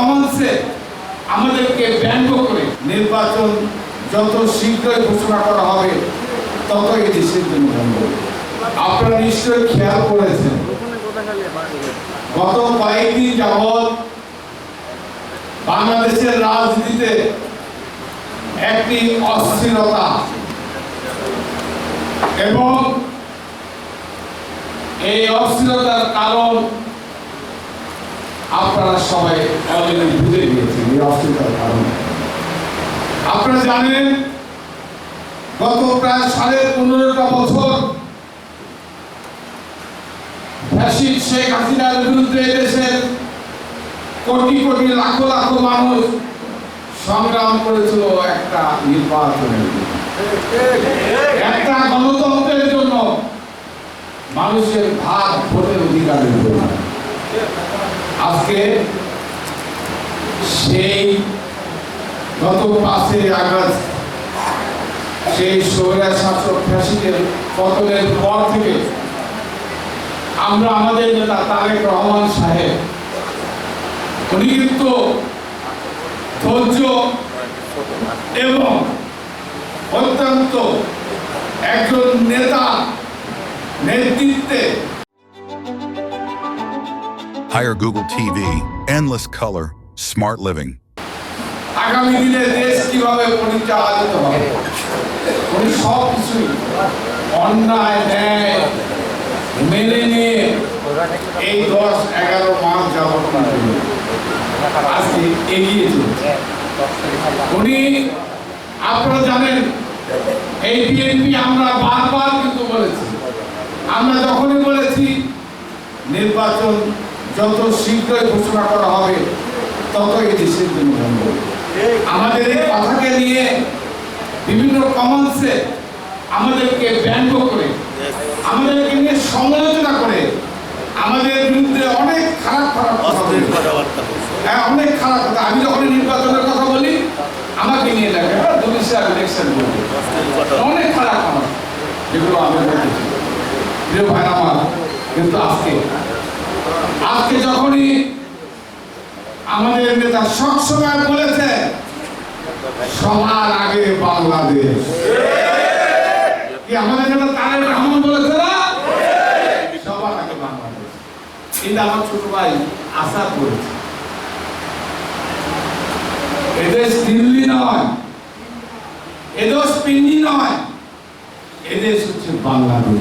কমন্সে আমাদেরকে ব্যঙ্গ করে নির্বাচন যত শীঘ্রই ঘোষণা করা হবে তত জন্য মঙ্গল আপনারা নিশ্চয়ই খেয়াল করেছেন, গত কয়েকদিন যাবৎ বাংলাদেশের রাজনীতিতে একটি অস্থিরতা এবং এই অস্থিরতার কারণ আপনারা সবাই অলরেডি বুঝে গিয়েছেন, এই কারণ আপনারা জানেন, গত প্রায় সাড়ে পনেরোটা বছর শেখ হাসিনার বিরুদ্ধে দেশের কোটি কোটি লাখো লাখো মানুষ সংগ্রাম করেছিল একটা নির্বাচনের। একটা গণতন্ত্রের জন্য মানুষের ভাগ ভোটের অধিকারের জন্য আজকে সেই গত পাঁচই আগস্ট, সেই সৌরা শাসক ফ্যাসিদের পতনের পর থেকে আমরা আমাদের নেতা তারেক রহমান সাহেব উনি ধৈর্য এবং অত্যন্ত একজন নেতা নেতৃত্বে Hire Google TV, endless color, smart living. আগামী দিনে দেশ কিভাবে পরিচালিত হবে উনি সব কিছুই অন্যায় ন্যায় মেনে নিয়ে এই দশ এগারো মাস যাবত আজকে এগিয়ে চলছে উনি আপনারা জানেন এই বিএনপি আমরা বারবার কিন্তু বলেছি আমরা যখনই বলেছি নির্বাচন যত শীঘ্রই ঘোষণা করা হবে তত এই দেশের জন্য আমাদের এই কথাকে নিয়ে বিভিন্ন কমন্সে আমাদেরকে ব্যঙ্গ করে আমাদেরকে নিয়ে সমালোচনা করে আমাদের বিরুদ্ধে অনেক খারাপ খারাপ কথা বলে। হ্যাঁ অনেক খারাপ কথা। আমি যখন নির্বাচনের কথা বলি আমাকে নিয়ে লাগে হ্যাঁ দুলিশার ইলেকশন অনেক খারাপ আমার যেগুলো আমি ভাই আমার কিন্তু আজকে আজকে যখনই আমাদের নেতা সবসময় বলেছে, সবার আগে বাংলাদেশ। আমাদের নেতা তারেক রহমান বলেছে সবার আগে বাংলাদেশ। কিন্তু আমার ছোট ভাই আশা করেছে এদেশ দিল্লি নয় এদেশ পিন্ডি নয় এদেশ হচ্ছে বাংলাদেশ।